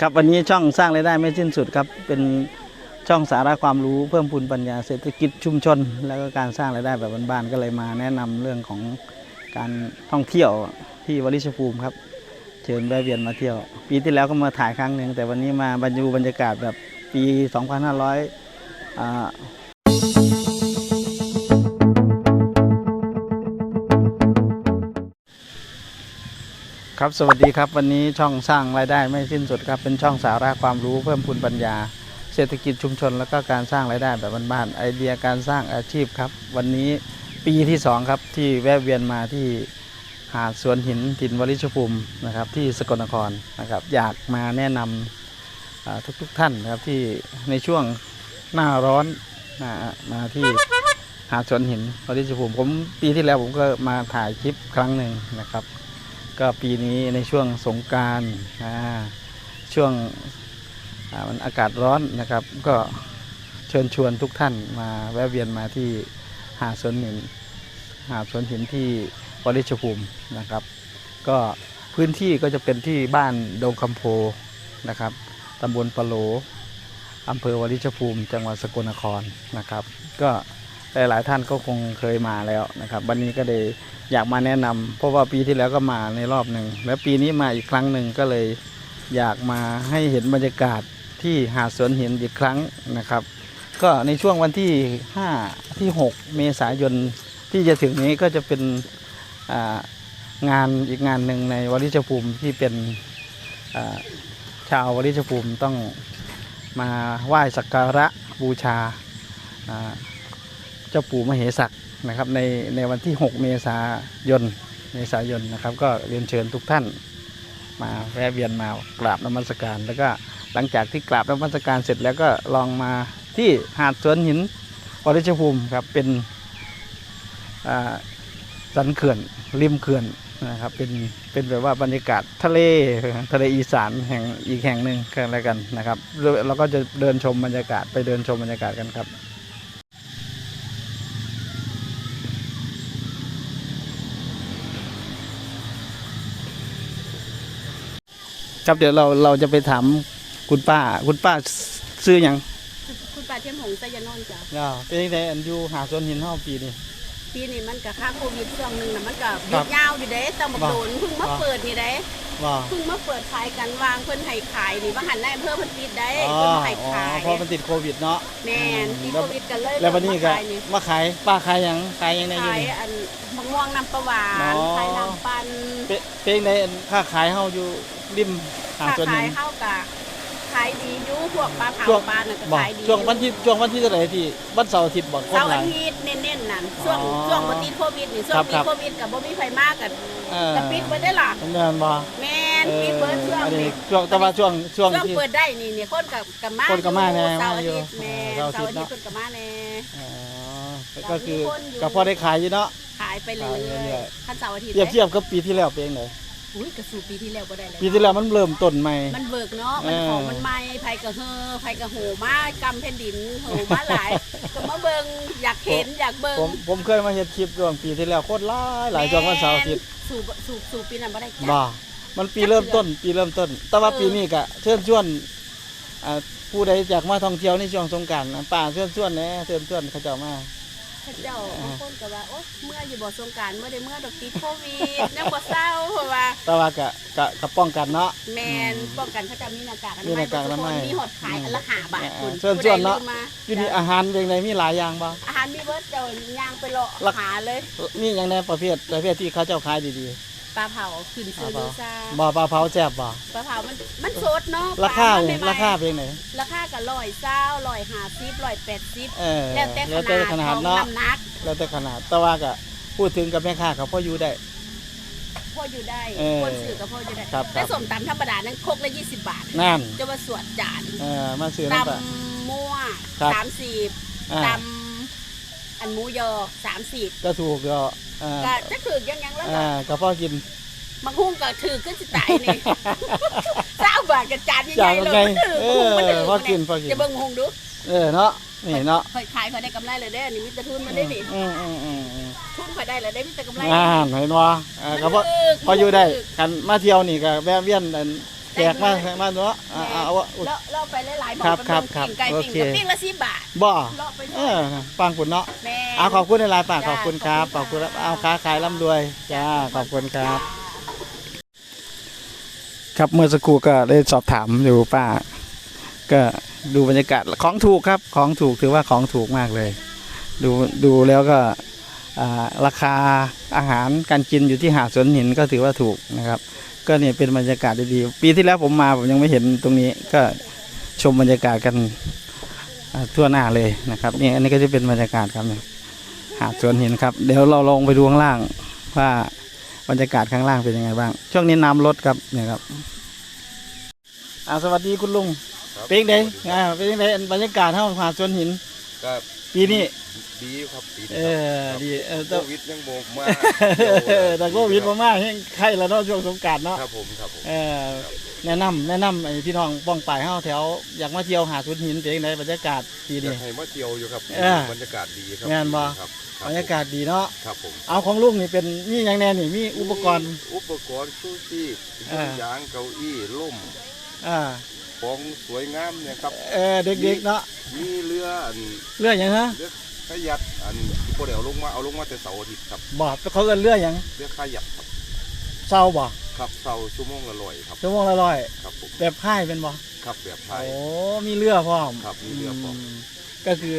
ครับวันนี้ช่องสร้างรายได้ไม่สิ้นสุดครับเป็นช่องสาระความรู้เพิ่มพูนปัญญาเศรษฐกิจชุมชน แล้วก็การสร้างรายได้แบบบ้านๆก็เลยมาแนะนำเรื่องของการท่องเที่ยวที่วลิชภูมิครับ เชิญแวะเวียนมาเที่ยว ปีที่แล้วก็มาถ่ายครั้งหนึ่งแต่วันนี้มาบรรยูบรรยากาศแบบปี 2500 ครับสวัสดีครับวันนี้ช่องสร้างรายได้ไม่สิ้นสุดครับเป็นช่องสาระความรู้เพิ่มพูนปัญญา เศรษฐกิจชุมชน แล้วก็การสร้างรายได้แบบบ้านๆไอเดียการสร้างอาชีพครับ วันนี้ปีที่สองครับที่แวะเวียนมาที่หาดสวนหินถิ่นวลิชภูมินะครับที่สกลนครนะครับอยากมาแนะนำอ่าทุกๆท่านนะครับที่ในช่วงหน้าร้อนนะมาที่หาดสวนหินวลิชภูมิผมปีที่แล้วผมก็มาถ่ายคลิปครั้งหนึ่งนะครับ ก็ปีนี้ในช่วงสงการช่วงอามันอากาศร้อนนะครับ ก็เชิญชวนทุกท่านมาแวะเวียนมาที่หาดสวนหินหาดสวนหินที่วริชภูมินะครับ ก็พื้นที่ก็จะเป็นที่บ้านดงคำโพนะครับตำบลปะโลอำเภอวริชภูมิ จังหวัดสกลนครนะครับ ก็ หลาย ๆ ท่านก็คงเคยมาแล้วนะครับ วันนี้ก็เลยอยากมาแนะนำเพราะว่าปีที่แล้วก็มาในรอบหนึ่งแล้วปีนี้มาอีกครั้งหนึ่งก็เลยอยากมาให้เห็นบรรยากาศที่หาดสวนหินอีกครั้งนะครับ ก็ในช่วงวันที่ 5 ที่ 6 เมษายนที่จะถึงนี้ก็จะเป็นงานอีกงานหนึ่งในวริชภูมิที่เป็นชาววริชภูมิต้องมาไหว้สักการะบูชา เจ้าปู่มเหสักนะครับในในวันที่ 6 เมษายนเมษายนนะครับ ก็เรียนเชิญทุกท่านมาแวะเวียนมากราบนมัสการ แล้วก็หลังจากที่กราบนมัสการเสร็จแล้วก็ลองมาที่หาดสวนหินวริชภูมิครับเป็นอ่าสันเขื่อนริมเขื่อนนะครับเป็นเป็นแบบว่าบรรยากาศทะเลทะเลอีสานแห่งอีกแห่งหนึ่งกันแล้วกันนะครับเราก็จะเดินชมบรรยากาศไปเดินชมบรรยากาศกันครับ ครับเดี๋ยวเราเราจะไปถามคุณป้า คุณป้าซื้ออย่างคุณป้าเทียมหงส์ไซยานอนจ้ะ อ่าเป็นยังไงอันอยู่หาสวนหินเท่าปีนี่ ปีนี้มันกับค่าโควิดช่วงหนึ่งนะมันกับครับยาวอยู่เด้ต้องบักโดนเพิ่งมาครับเปิดนี่เด้ว่าเพิ่งมาเปิดขายกันวางเพิ่นให้ขายนี่ว่าหันได้อำเพิ่เพิ่นปิดได้อ๋อเพิ่นมาให้อ๋อขายเพราะมันติดโควิดเนาะแม่นติดแล้วโควิดกันเลยแล้ววันนี้ก็มาขายนี่มาขายป้าขายหยังขายหยังในอยู่ขายนี่ อันมะม่วงน้ำปลาหวาอ๋นอขายน้ำปันเป็นเป็นยังไงค่าขายเฮาอยู่ ริมหาค่าสวนหิขายนเข้ากะขายดีอยู่พวกปลาเผาช่วงปลาน่ะก็บอกขายดีช่วงวันที่ช่วงวันที่เท่าไหร่ที่วันเสาร์อาทิตย์บอกคนเสาร์หลาอาย ทิตย์เน้นๆนั่นช่วงอ๋อช่วงบ่ติดโควิดนี่ช่วครังบติครัดบ โควิดก็บ่มีไฟมากกันเออก็ปิดเบิดได้ล่ะเป็นเงินบ่แม่นปิดเบิดช่วงอันนี้นี้ช่วงแต่ว่าช่วงช่วงช่วงที่ เปิดได้นี่เนี่ยคนกับกับมาคนก็มาแน่เสาร์มาอาอยู่ทิตย์แม่เสาเสาร์ร์อาอาทิทิตตย์เนอะย์คนกับมาแน่ อ๋อก็คือมีคนอยู่ก็พอได้ขายอยู่เนาะ ขายไปเรื่ขายเรื่ออยยๆขั้นเสาร์อาทิตย์เทียบเทียบกับปีที่แล้วเป็นยังไง อุ้ยกระสูปีที่แล้วก็ได้เลยปีที่แล้วมันเริ่มต้นใหม่ มันเบิกเนาะมันเออของมันใหม่ไผกระเฮอไผกระโหมากำแผ่นดินโหมาหลายก็มาเบิ่งอยากเห็นอยากเบิ่งผมผมเคยมาเฮ็ดคลิปช่วงปีที่แล้วโคตรหลายหลายช่วงวันเสาร์อาทิตย์สูบสูบสูบปีนั้นบ่ได้จ้ะบ่มันปีเริ่มต้น ปีเริ่มต้น แต่ว่าเออปีนี้ก็เชิญชวนอ่าผู้ใดอยากมาท่องเที่ยวในช่วงสงกรานต์ป้าเชิญชวนแหน่เชิญชวนเขาเจ้ามา พระเจ้าบางคนก็ว่าโอ๊ยเมื่ออยู่บ่สงกรารเมื่อได้เมื่อดอกติดโควิดยังบ่เศร้าเพราะว่า แต่ว่าก็ก็ก็ป้องกันเนาะ แมนป้องกันเขาจะมีหน้ากากอมีหน้ากากอนามัยมีหดขายอันละห้าบาทอ่าคุณเชิญชวนเนาะผู้ใดลืมมาอยู่นี่อาหารเป็นไงมีหลายอย่างบ่ อาหารมีเบิร์ดเจ้าย่างไปเลาะราคหาเลย มีอย่างในประเภทประเภทที่เขาเจ้าขายดี ปลาเผาขึ้นๆซื้อดูซ่าบ่ปลาเผาแซ่บบ่ปลาเผามันมันสดเนาะราคาปลมันเนี่ยใหม่ๆราคาเป็นไงราคาก็ร้อยเศร้าร้อยห้าสิบร้อยแปดสิบเออแล้วแต่แล้วแต่ขขนานาดดของเนาะ น้ำหนักแล้วแต่ขนาดแต่ว่าก็พูดถึงกับแม่ค้าเขาพออยู่ได้พ่ออยู่ได้เออคนซื้อก็พ่ออยู่ได้ครับครัแต่บสมตำธรรมดานั้นครกละยี่สิบบาทนั่นจะมาสวดจานเออมาซื้อตน้ำปลาำมั่วครับ สามสิบอ่าตำอันหมูยอสามสิบก็ถูกก็อ่าก็จะถือยังยังแล้วก็อ่าก็พอกิน บางหุ้งก็ถือขึ้นสิตายนี่เจ้าบาทกับจานใหจาญ่นๆไงเลยมันถือเอหุ้งมันถืออพอกินพอกินจะเบิ่งหุ้งดู เออเนาะนี่เนาะเคยขายเขาได้กำไรเลยได้ออันนี้มิตรทุนมาได้นี่อืมอืมอืมอืมทุนเขาได้เลยได้มิตรกำไรอ่าเห็นว่าอ่าก็พอมันถูกพออยู่ได้มันถูกกันมาเที่ยวนี่ก็แวะเวียนอันแจกมามาเนาะเอาเอาเอา เลาะเลาะไปหลายๆหม้อครับไปครับเงครับปิ้งไก่โอปิ้งเค กับปิ้งละสิบบาทบ่เลาะไปเออปังคุณเนาะ แม่ เอาขอบคุณในไลน์ป่าจ้าขอบคุณครับขขออบบคุคุณณครับค่ะเอาค้าขายร่ำรวย จ้า ขอบคุณครับ ครับเมื่อสักครู่ก็ได้สอบถามอยู่ป้า ก็ดูบรรยากาศของถูกครับของถูกถือว่าของถูกมากเลย ดูดูแล้วก็ราคาอาหารการกินอยู่ที่หาดสวนหินก็ถือว่าถูกนะครับ ก็เนี่ยเป็นบรรยากาศดีๆปีที่แล้วผมมาผมยังไม่เห็นตรงนี้ก็ชมบรรยากาศกันทั่วหน้าเลยนะครับนี่อันนี้ก็จะเป็นบรรยากาศครับหาดสวนหินครับ เดี๋ยวเราลงไปดูข้างล่างว่า บรรยากาศข้างล่างเป็นยังไงบ้าง ช่วงนี้น้ำลดครับเนี่ยครับอ่าสวัสดีคุณลุงครับเป็นยังไงอ่าเป็นยังไงบรรยากาศห้องหาดสวนหิน ก็ปีนี้ ดีครับปีเอนี้อดีเออโคแต่วิดยังโบกมาเออแต่โควิดมามากให้ไข้แล้วเนาะช่วงสงกรารเนาะครับผมครับผมเออแนะนำแนะนำไอ้พี่น้องป้องปลายเฮาแถวอยากมาเที่ยวหาดสุนหินเป็นยังไงบรรยากาศปีอยานี้กให้มาเที่ยวอยู่ครับเออบรรยากาศดีครัแม่นบ่ ครับคบรรยากาศดีเนาะครับผม เอาของลุงนี่เป็นมีอย่างแน่นี่มีอุปกรณ์ อุปกรณ์ชูชีพเออ ยางเก้าอี้ล่มอ่าของสวยงามเนี่ยครับเออเด็กๆเนาะมีเรืออันเรืออย่างฮะเรือ ขยัดอันที่พวกเดี๋ยวลงมาเอาลงมาแต่เสาร์อาทิตย์ครับบ่เขาเอิ้นเรืออย่างเรือขยัดครับเศร้าบ่ครับเสาร์ชั่วโมงละร้อยครับชั่วโมงละร้อยครับผมแบบพายเป็นบ่ครับแบบไทโอ้ยมีเรือพร้อมครับมีเรือพร้อม มก็คือ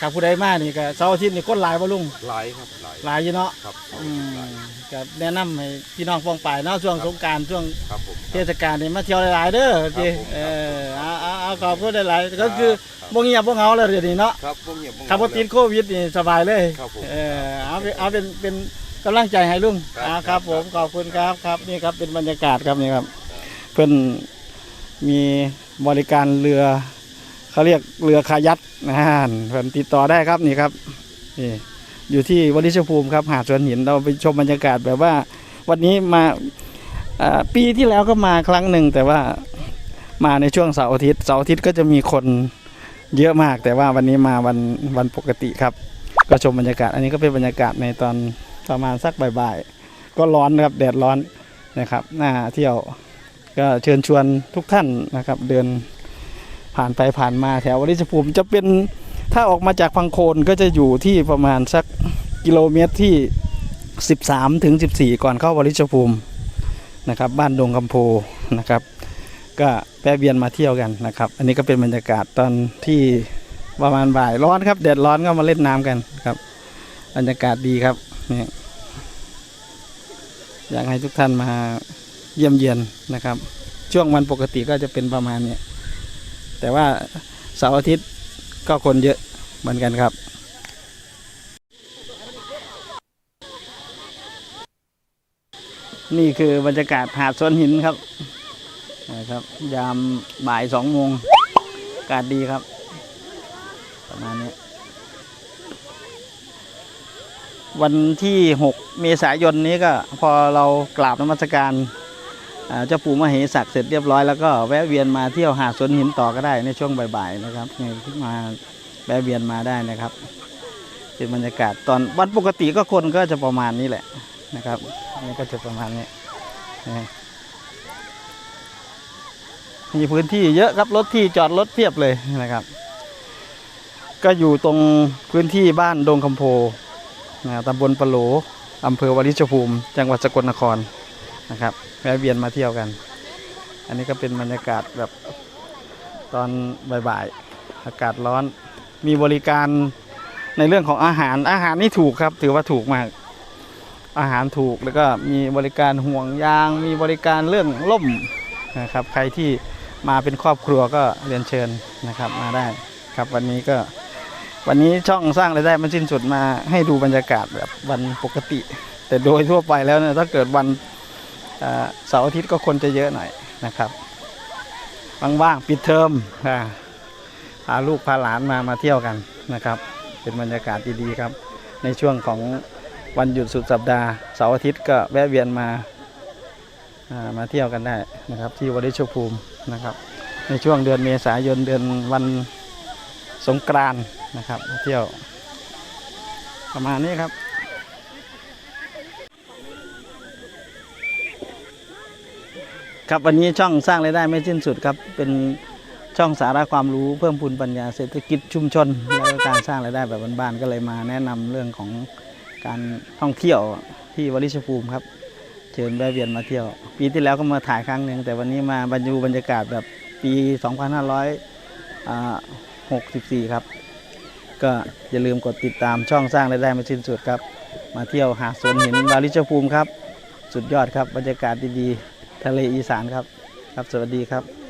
ขับผู้ใดมานี่ก็เสาร์อาทิตย์นี่คนหลายบ่ลุงหลายครับหลายหลายอยู่เนาะครับเสาร์อือาทิตมย์หลายก็แนะนำให้พี่น้องป้องปลายเนาะช่วงสงกรารช่วง ครับผม เทศกาลนี่มาเที่ยวหลาย ๆ เด้อจีครับผมเออเอาเอาเอา ขอบคุณหลายๆก็คือครับ บ่เงียบบ่เหงาแล้วเดี๋ยวนี้เนาะครับพวกเงียบพวกขับรถติดโควิดนี่สบายเลย ครับผม เออเอาเป็นเอาเป็นเป็นกำลังใจให้ลุงครับเอาครับ ผมขอบคุณครับครับนี่ครับเป็นบรรยากาศครับนี่ครับ เพิ่นมีบริการเรือเขาเรียกเรือคายักนะฮะเพิ่นติดต่อได้ครับนี่ครับนี่อยู่ที่วลิชภูมิครับหาดสวนหินเราไปชมบรรยากาศแบบว่า วันนี้มาอ่าปีที่แล้วก็มาครั้งหนึ่งแต่ว่า มาในช่วงเสาร์อาทิตย์เสาร์อาทิตย์ก็จะมีคนเยอะมาก แต่ว่าวันนี้มาวันวันปกติครับก็ชมบรรยากาศ อันนี้ก็เป็นบรรยากาศในตอนประมาณสักบ่ายๆ ก็ร้อนนะครับแดดร้อนนะครับน่าเที่ยวก็เชิญชวนทุกท่านนะครับ เดินผ่านไปผ่านมาแถววริชภูมิจะเป็นถ้าออกมาจากพังโคนก็จะอยู่ที่ประมาณสักกิโลเมตรที่ 13 ถึง 14 ก่อนเข้าวริชภูมินะครับ บ้านดงคำโพนะครับ ก็แวะเวียนมาเที่ยวกันนะครับ อันนี้ก็เป็นบรรยากาศตอนที่ประมาณบ่ายร้อนครับแดดร้อนก็มาเล่นน้ำกันครับ บรรยากาศดีครับนี่อยากให้ทุกท่านมาเยี่ยมเยียนนะครับ ช่วงวันปกติก็จะเป็นประมาณนี้แต่ว่าเสาร์อาทิตย์ก็คนเยอะเหมือนกันครับนี่คือบรรยากาศหาดสวนหินครับ นะครับ ยามบ่ายสองโมงอากาศดีครับ ประมาณนี้ วันที่ 6 เมษายนนี้ก็พอเรากราบนมัสการเจ้าปู่มเหสักเสร็จเรียบร้อยแล้วก็แวะเวียนมาเที่ยวหาดสวนหินต่อก็ได้ในช่วงบ่ายๆนะครับมาแวะเวียนมาได้นะครับเป็นบรรยากาศตอนวันปกติก็คนก็จะประมาณนี้แหละนะครับนี่ก็จะประมาณนี้นะ มีพื้นที่เยอะครับรถที่จอดรถเพียบเลยนะครับ ก็อยู่ตรงพื้นที่บ้านดงคำโพนะตำบลปะโหลอำเภอวาริชภูมิ จังหวัดสกลนครนะครับแวะเวียนมาเที่ยวกัน อันนี้ก็เป็นบรรยากาศแบบตอนบ่ายๆอากาศร้อน มีบริการในเรื่องของอาหารอาหารนี่ถูกครับ ถือว่าถูกมาก อาหารถูกแล้วก็มีบริการห่วงยาง มีบริการเรื่องล่มนะครับ ใครที่ มาเป็นครอบครัวก็เรียนเชิญนะครับมาได้ครับวันนี้ก็วันนี้ช่องสร้างรายได้มันสิ้นสุดมาให้ดูบรรยากาศแบบวันปกติ แต่โดยทั่วไปแล้วเนี่ยถ้าเกิดวันเสาร์อาทิตย์ก็คนจะเยอะหน่อยนะครับว่างๆปิดเทอมพาลูกพาหลานมามาเที่ยวกันนะครับ เป็นบรรยากาศดีๆครับ ในช่วงของวันหยุดสุดสัปดาห์เสาร์อาทิตย์ก็แวะเวียนมามาเที่ยวกันได้นะครับ ที่วริชภูมิ นะครับ ในช่วงเดือนเมษายนเดือนวันสงกรานนะครับเที่ยว ประมาณนี้ครับครับวันนี้ช่องสร้างรายได้ไม่สิ้นสุดครับเป็นช่องสาระความรู้เพิ่มพูนปัญญาเศรษฐกิจชุมชนแล้วก็การสร้างรายได้แบบบ้านๆก็เลยมาแนะนำเรื่องของการท่องเที่ยวที่วลิชภูมิครับ เชิญแวะเวียนมาเที่ยว ปีที่แล้วก็มาถ่ายครั้งหนึ่งแต่วันนี้มาบรรยูบรรยากาศแบบปี 2564 ครับ ก็อย่าลืมกดติดตามช่องสร้างรายได้ไม่สิ้นสุดครับ มาเที่ยวหาดสวนหินวาริชภูมิครับ สุดยอดครับบรรยากาศดีๆ ทะเลอีสานครับ ครับสวัสดีครับ